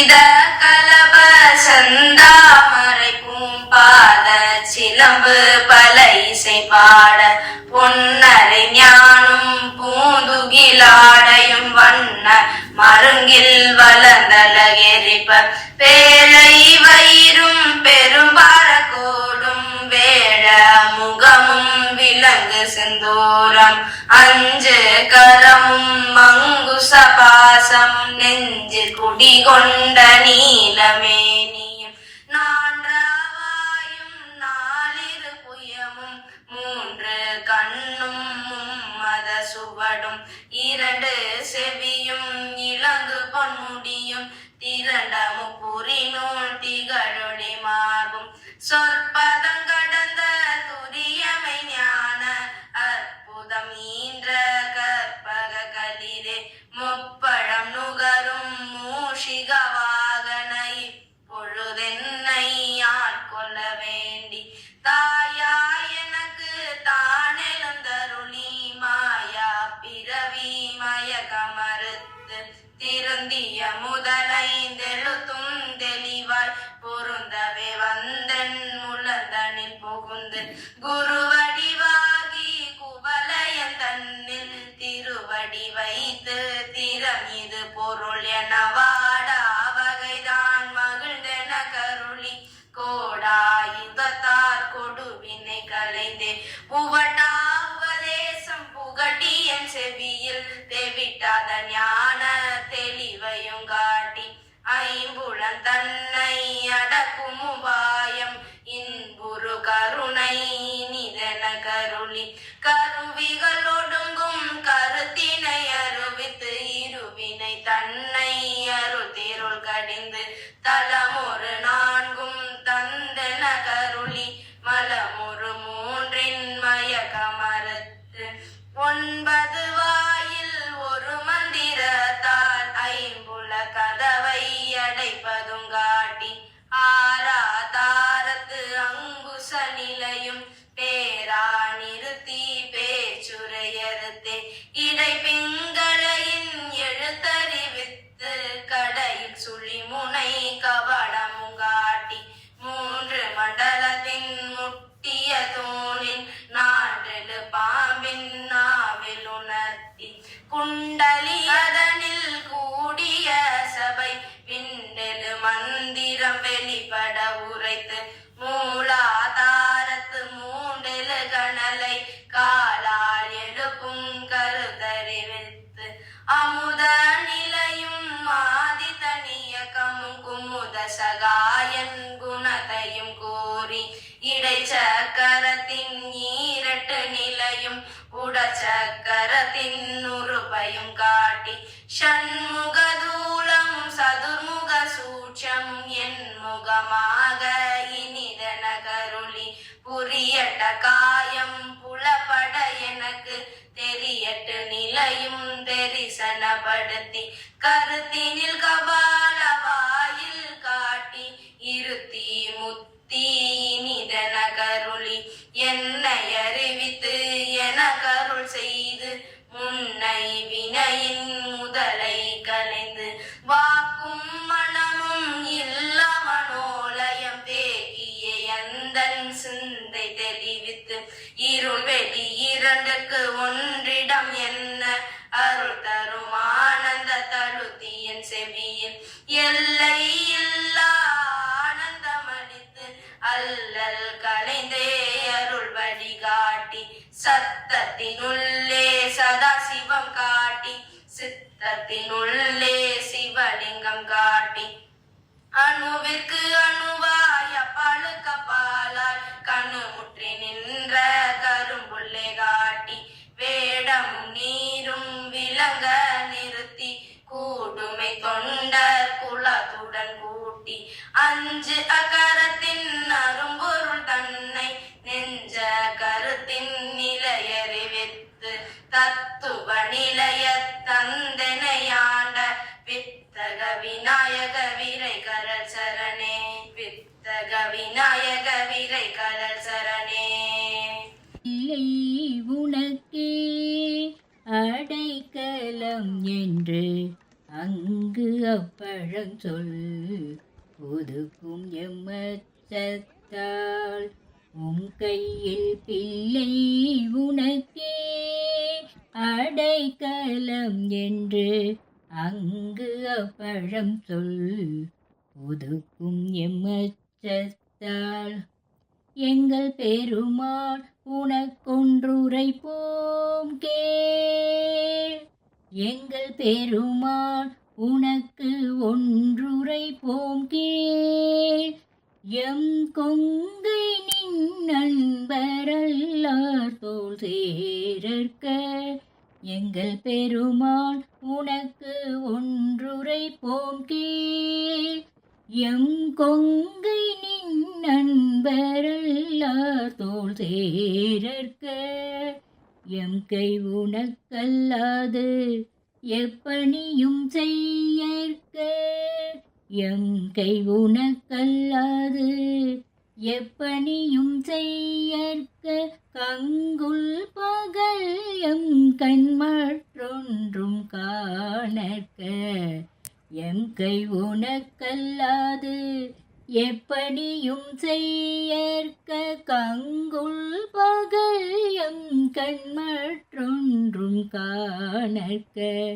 சீத கலப சந்தாமரை பூம்பாத சிலம்பு பல இசை பாட பொன்னரை ஞானும் பூந்துகிலாடையும் வண்ண மருங்கில் வளர்ந்தலகெரிப்ப பேலை வயிறும் பே தூரம் அஞ்சு கரமும் மங்குச பாசம் நெஞ்சு குடிகொண்ட நீலமேனியும் நான்றாவாயும் நாலிரு புயமும் மூன்று கண்ணும் மத சுவடும் இரண்டு செவி பொருந்திய முதலைந்தெழுத்தும் தெளிவாய் பொருந்தவே வந்தன் முழந்தனில் புகுந்து குருவடிவாகி குவலயன் தன்னில் திருவடி வைத்து திறம் இது பொருள் என வாடா வகைதான் மகிழ்ந்தென கருளி. கோடா யுகத்தார் கொடுவினை கலைந்தே. உவட்டா உபதேசம் புகட்டி என் செவியில். தெவிட்டாத ஞான தெளிவையும் காட்டி ஐம்புலன் தன்னை அடக்கும் உபாயம் இன்புரு கருணை நிதன கருளி. கருவிகள் ஒடுங்கும் கருத்தினை அருவித்து இருவினை தன்னை அருள் தேருள் கடிந்து தலமொரு நான்கும் தந்தன கருளி. மலமொரு மூன்றின் மயக்கமறுத்து ஒன்பது சகாயன் குணத்தையும் கூறி இடைச்சக்கரத்தின் ஈரட்டு நிலையும் உடச்சக்கரத்தின் உறுப்பையும் காட்டி ஷண்முகதூலம் சதுர்முக சூட்சம் என் முகமாக இனிதன கருளி புரியட்ட காயம் புலப்பட எனக்கு தெரியட்டு நிலையும் தெரிசனப்படுத்தி கருத்தினில் கபாலவா இருத்தி முத்தி நிதன கருளி என்னை அறிவித்து என கருள் செய்து முன்னை வினையின் முதலை கலைந்து வாக்கும் மனமும் இல்ல மனோலயம் தேகிய எந்தன் சிந்தை தெளிவித்து இருள் வெளி இரண்டுக்கு ஒன்றிடம் என்ன அருள் தரும் ஆனந்த தழுத்தியன் செவியில் எல்லை சித்தத்தினுள்ளே சதா சிவம் காட்டி சித்தத்தினுள்ளே சிவலிங்கம் காட்டி. அணுவிற்கு அணுவாய பழுக்க அப்பாலாய் கண்ணு முற்றி நின்ற கரும்புள்ளே காட்டி வேடம் நீரும் விளங்க நிறுத்தி கூடுமை தொண்டர் குலத்துடன் கூட்டி அஞ்சு அகரத்தின் இல்லை உனக்கே அடைக்கலம் என்று அங்கு அப்பழம் சொல். ஒதுக்கும் எம்மச்சத்தால் உம் கையில் பிள்ளை உனக்கே அடைக்கலம் என்று அங்கு அப்பழம் சொல். ஒதுக்கும் எம்மச்சத்தால் எங்கள் பெருமாள் உனக்கொன்றுரைப்போம் கேள். எங்கள் பெருமாள் உனக்கு ஒன்றுரைப்போம் கேள். எம் கொங்கை நின் நண்பரல்லார் தோல் சேரற்க. எங்கள் பெருமாள் உனக்கு ஒன்றுரைப்போம் கேள். எம் கொங்கை நின் நண்பர் சேரற்க எம் கை உனக்கல்லாது எப்பணியும் செய்யற்க எம் கை உனக்கல்லாது எப்பணியும் செய்யற்க கங்குல் பகல் எம் கண் மற்றொன்றும் காணற்க எம் கை உனக்கல்லாது எப்படியும் செய்யற்க கங்குள் பகல் எம் கண் மற்றொன்றும் காணற்க.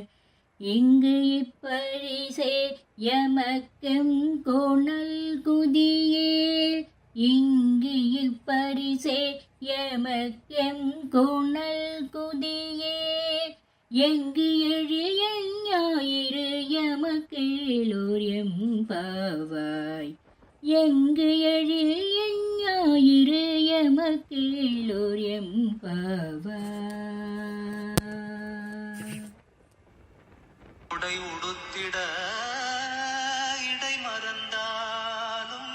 இங்கு இப்பரிசே எமக்கெம் கோணல் குதியே. இங்கு இப்பரிசே எமக்கெம் கோணல் குதியே. எங்கு எழில் என் ஞாயிறு எமக்கேலோர் எம்பாவாய் எங்கு எழில் என் ஞாயிறு எமக்கேலோர் எம்பாவாய் உடை உடுத்திட இடை மறந்தாலும்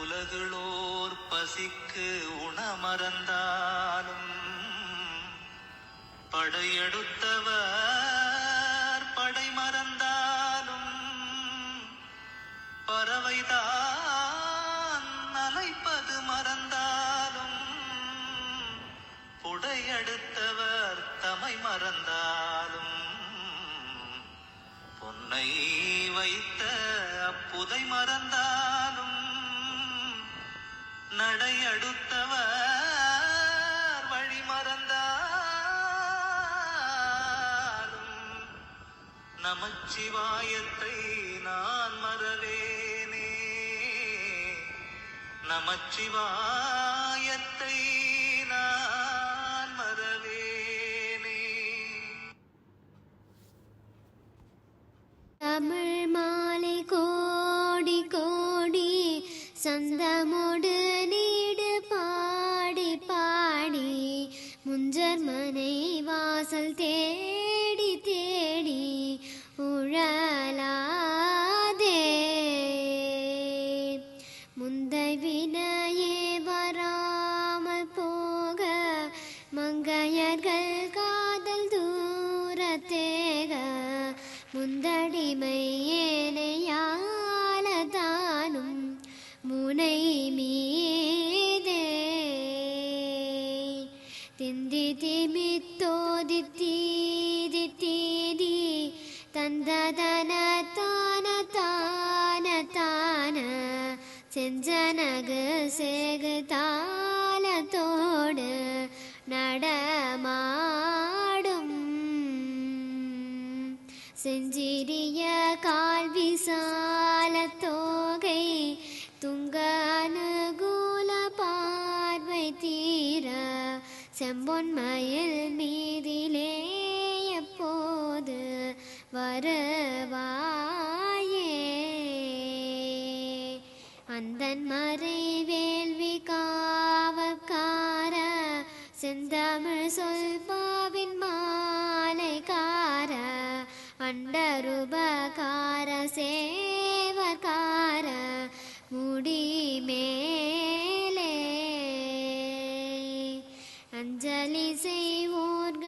உலகுளோர் பசிக்கு உண மறந்தாலும் படையெடுத்தவர் புடையெடுத்தவர் தமை மறந்தாலும் பொன்னை வைத்த அப்புதை மறந்தாலும் நடை அடுத்தவர் வழி மறந்தாலும் நமச்சிவாயத்தை நான் மறவேனே. நமச்சிவாயத்தை வாசல் தேடி தேடி உழலாதே. முந்தை வினையே வராமல் போக மங்கையர்கள் காதல் தூரத்தேக முந்தடிமையே செஞ்சனகு சேகு தாளத்தோடு நடமாடும். செஞ்சிறிய கால் தோகை துங்கனுகூல பார்வை தீர செம்பொன்மயில் மீதிலே செந்தமிழ் சொல்பாவின் மாலைக்கார வண்டருபகார சேவகார முடி மேலே அஞ்சலி செய்